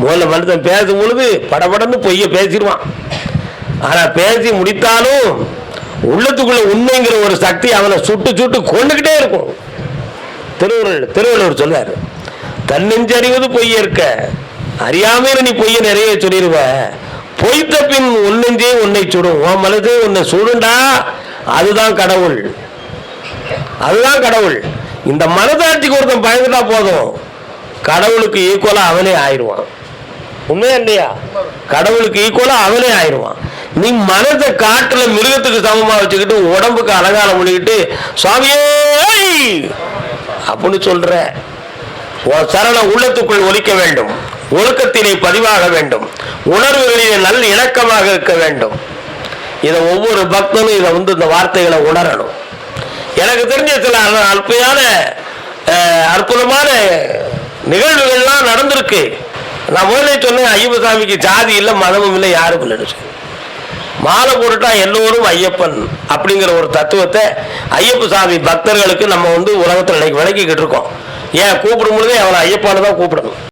முதல்ல மனுஷன் பேசும் பொழுது படபடன்னு பொய்ய பேசிடுவான். ஆனால் பேசி முடித்தாலும் உள்ளத்துக்குள்ள உண்மைங்கிற ஒரு சக்தி அவனை சுட்டு சுட்டு கொண்டுகிட்டே இருக்கும். திருவள்ளுவர் திருவள்ளுவர் சொல்றாரு தன்னெஞ்சறிவது பொய் இருக்க அறியாமையில நீ பொய்ய நிறைய சொல்லிடுவ பொய்த்த பின் உன்னெஞ்சே உன்னை சுடும் உன் மனதே உன்னை சுடுண்டா அதுதான் கடவுள். அதுதான் கடவுள். இந்த மனதாட்சிக்கு ஒருத்தன் பயந்துட்டா போதும். கடவுளுக்கு ஈக்குவலாக அவனே ஆயிடுவான். உண்மையா இல்லையா? கடவுளுக்கு ஈக்குவலா அவனே ஆயிடுவான். நீ மனதை காட்டுல மிருகத்துக்கு சமமா வச்சுக்கிட்டு உடம்புக்கு அலங்காரம் பண்ணிக்கிட்டு சுவாமியே அப்படின்னு சொல்ற உன் உள்ளத்துக்குள் ஒலிக்க வேண்டும். ஒழுக்கத்திலே பதிவாக வேண்டும். உணர்வுகளிலே நல்ல இணக்கமாக இருக்க வேண்டும். இதை ஒவ்வொரு பக்தனும் இதை வந்து இந்த வார்த்தைகளை உணரணும். எனக்கு தெரிஞ்ச சில அற்புதமான அற்புதமான நிகழ்வுகள்லாம் நடந்திருக்கு. நான் முதலே சொன்னேன் ஐயப்ப சாமிக்கு ஜாதி இல்லை மதமும் இல்லை யாரும் இல்லைன்னு மாலை போட்டுட்டா எல்லோரும் ஐயப்பன் அப்படிங்கிற ஒரு தத்துவத்தை ஐயப்ப சாமி பக்தர்களுக்கு நம்ம வந்து உலகத்தில் விளக்கிக்கிட்டு இருக்கோம். ஏன் கூப்பிடும் பொழுதே அவனை ஐயப்பான்னு தான் கூப்பிடணும்.